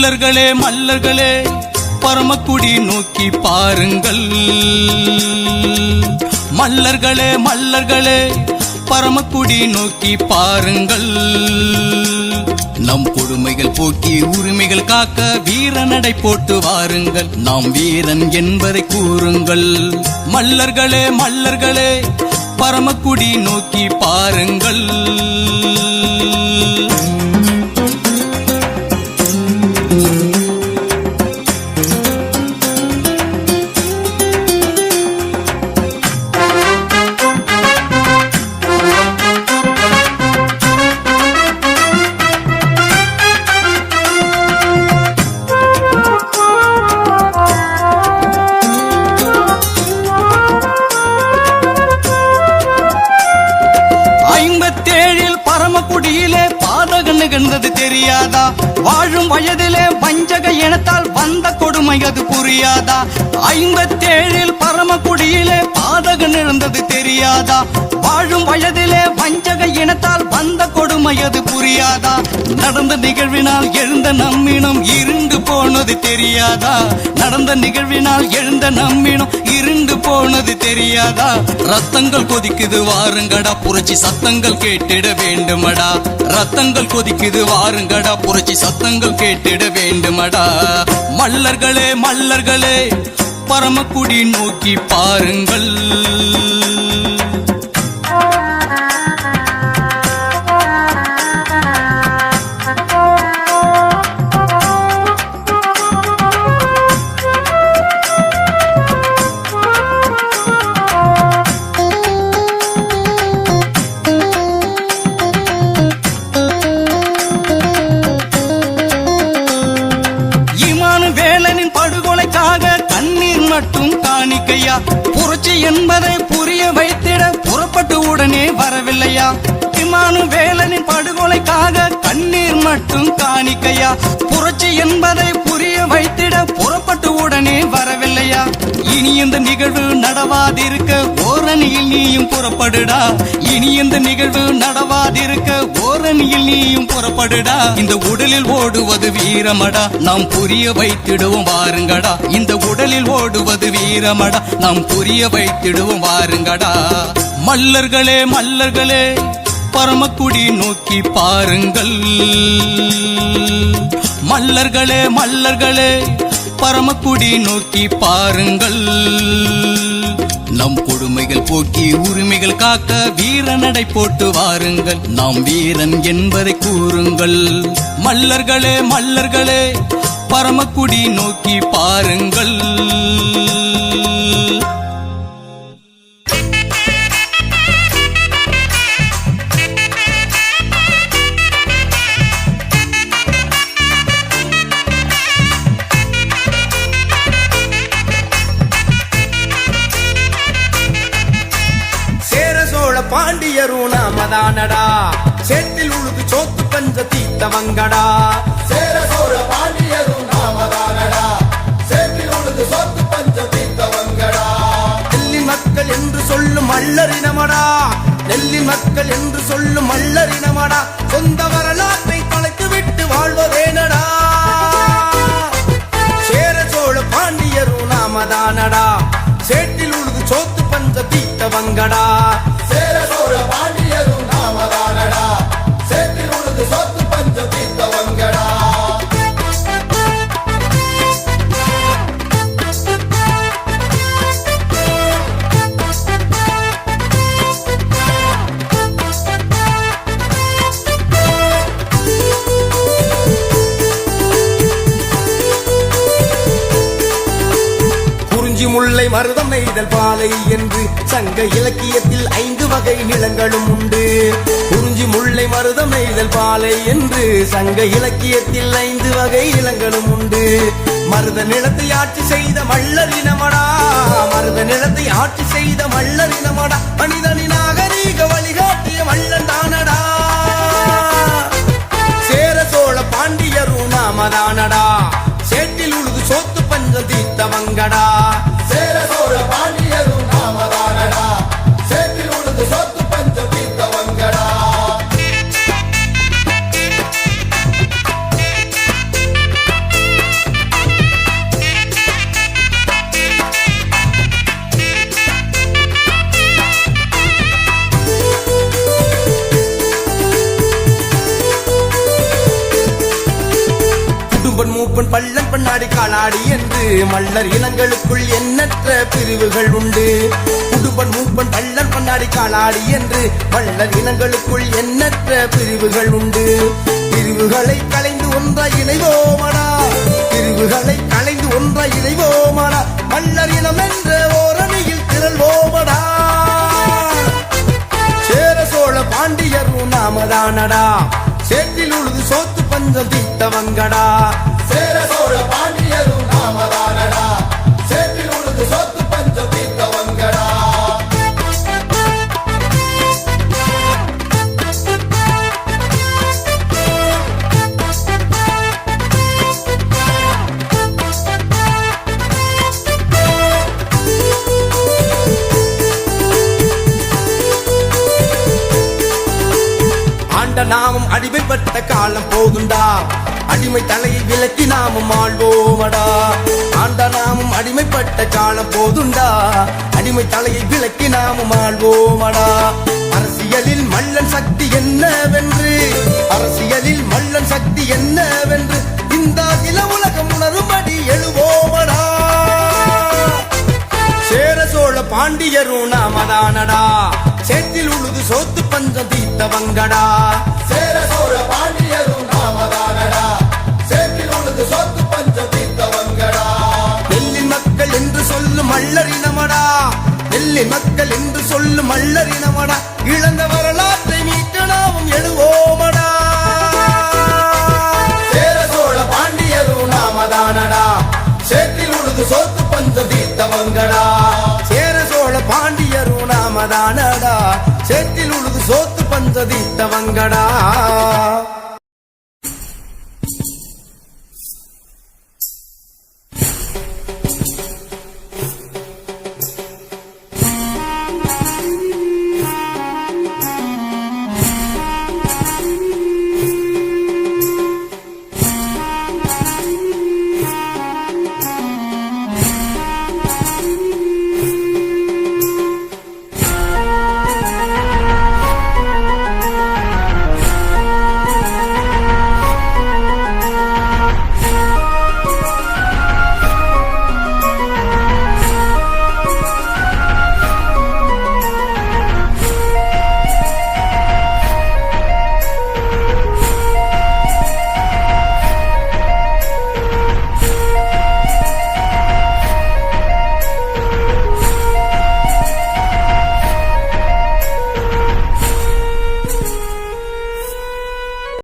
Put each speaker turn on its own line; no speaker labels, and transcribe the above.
மல்லர்களே மல்லர்களே பரமக்குடி நோக்கி பாருங்கள். மல்லர்களே மல்லர்களே பரமக்குடி நோக்கி பாருங்கள். நம் கொடுமைகள் போக்கி உரிமைகள் காக்க வீர நடை போட்டு வாருங்கள். நாம் வீரன் என்பதை கூறுங்கள். மல்லர்களே மல்லர்களே பரமக்குடி நோக்கி பாருங்கள். Radio. ஐம்பத்தேழில் பரமக்குடியிலே பாதகம் நிகழ்ந்தது தெரியாதா? வாழும் வயதிலே வஞ்சக இனத்தால் வந்த கொடுமை அது புரியாதா? ஐம்பத்தேழில் பரமக்குடியிலே பாதகம் தெரியாதா? வாழும் வயதிலே வஞ்சக இனத்தால் வந்த கொடுமை அது புரியாதா? நடந்த நிகழ்வினால் எழுந்த நம்மினம் இருண்டு போனது தெரியாதா? நடந்த நிகழ்வினால் எழுந்த நம்மினம் இருண்டு போனது தெரியாதா? ரத்தங்கள் கொதிக்குது வாருங்கடா புரட்சி சத்தங்கள் கேட்டிட வேண்டுமடா. ரத்தங்கள் கொதிக்குது வாருங்கடா. புரட்சி சத்தங்கள் கேட்டிட வேண்டுமடா. மல்லர்களே மல்லர்களே பரமக்குடி நோக்கி பாருங்கள். காணிக்கையா புரட்சி என்பதை புரிய வைத்திட புறப்பட்டு உடனே வரவில்லையா? விமானு வேலனின் படுகொலைக்காக கண்ணீர் மட்டும் காணிக்கையா? புரட்சி என்பதை புரிய வைத்திட புறப்பட்டு உடனே வரவில்லையா? இனி இந்த நிகழ்வு நடவாதிருக்க ஓரணியில் நீயும் புறப்படுடா. இனி இந்த நிகழ்வு நடவாதிருக்க ஓரணியில் நீயும் புறப்படுடா. இந்த உடலில் ஓடுவது வீரமடா. நாம் புரிய வைத்திடுவோம் வாருங்கடா. இந்த உடலில் ஓடுவது வீரமடா. நாம் புரிய வைத்திடுவோம் வாருங்கடா. மல்லர்களே மல்லர்களே பரமக்குடி நோக்கி பாருங்கள். மல்லர்களே மல்லர்களே பரமக்குடி நோக்கி பாருங்கள். நம் கொடுமைகள் போக்கி உரிமைகள் காக்க வீர நடை போட்டு வாருங்கள். நாம் வீரன் என்பதை கூறுங்கள். மல்லர்களே மல்லர்களே பரமக்குடி நோக்கி பாருங்கள்.
பாண்டியரும் நாமதானடா சேத்தில் உழுது சோத்து பஞ்ச தீத்தவங்கடா.
சேர சோர பாண்டியரும் நாமதானடா சேத்தில் உழுது சோத்து பஞ்ச தீத்தவங்கடா.
நெல்லின் மக்கள் என்று சொல்லும் மல்லரினமடா நெல்லின் மக்கள் என்று சொல்லும் மல்லரினமடா சொந்த வரலாற்றை தொலைத்து விட்டு வாழ்வதேனடா. சேர சோழ பாண்டியரும் நாமதானடா சேட்டில் உழுது சோத்து பஞ்ச தீத்தவங்கடா. மருதம் நெய்தல் பாலை என்று சங்க இலக்கியத்தில் ஐந்து வகை நிலங்களும் உண்டு. குறிஞ்சி முல்லை மருதம் நெய்தல் பாலை என்று சங்க இலக்கியத்தில் ஐந்து வகை நிலங்களும் உண்டு. மருத நிலத்தை ஆட்சி செய்த மல்லரினமடா மருத நிலத்தை ஆட்சி செய்த மல்லரினமடா மனிதனின் நாகரீக வழிகாட்டிய
மல்லண்டா
மூப்பன் பள்ளன் பண்ணாடி காலாடி என்று மல்லர் இனங்களுக்குள் எண்ணற்ற பிரிவுகள் உண்டு. குடும்பன் மூப்பன் பள்ளன் பண்ணாடி காலாடி என்று மல்லர் இனங்களுக்குள் எண்ணற்ற பிரிவுகள் உண்டு. பிரிவுகளை கலைந்து ஒன்றாய் இணைவோமடா. பிரிவுகளை கலைந்து ஒன்றாய் இணைவோமடா. மல்லர் இனம் என்ற ஓரணியில் திரள்வோமடா. சேர சோழ பாண்டியரும் நாமதானடா. சேற்றில் உழுது சோத்து பஞ்சம் தீத்தவங்கடா
தீர்த்தவங்கடா.
நாமும் அடிமைப்பட்ட காலம் போகுண்டா. அடிமை தலையை விலக்கி நாமும் ஆள்வோமடா. ஆண்ட நாமும் அடிமைப்பட்ட காலம் போதுண்டா. அடிமை தலையை விலக்கி நாமும் ஆள்வோமடா. அரசியலில் மல்லன் சக்தி என்னவென்று? அரசியலில் மல்லன் சக்தி என்னவென்று? இந்த நில உலகம் உணரும்படி எழுவோமடா. சேர சோழ பாண்டியரும் நாமதானடா. சேத்தில் உழுது சோத்து பஞ்சம் தீத்தவங்கடா
சேர சோழ பாண்டியரும்
சொல்லும் மல்லரினமடா. நெல்லின் மக்கள் என்று சொல்லும் மல்லறினமடா இழந்த வரலாற்றை மீட்டு நாமும் எழுவோமடா.
சேர சோழ பாண்டியரும் நாமதானடா. சேத்தில் உழுது சோத்து பஞ்ச தீர்த்தவங்கடா.
சேர சோழ பாண்டியரும் நாமதானடா. சேத்தில் உழுது சோத்து பஞ்ச தீர்த்தவங்கடா.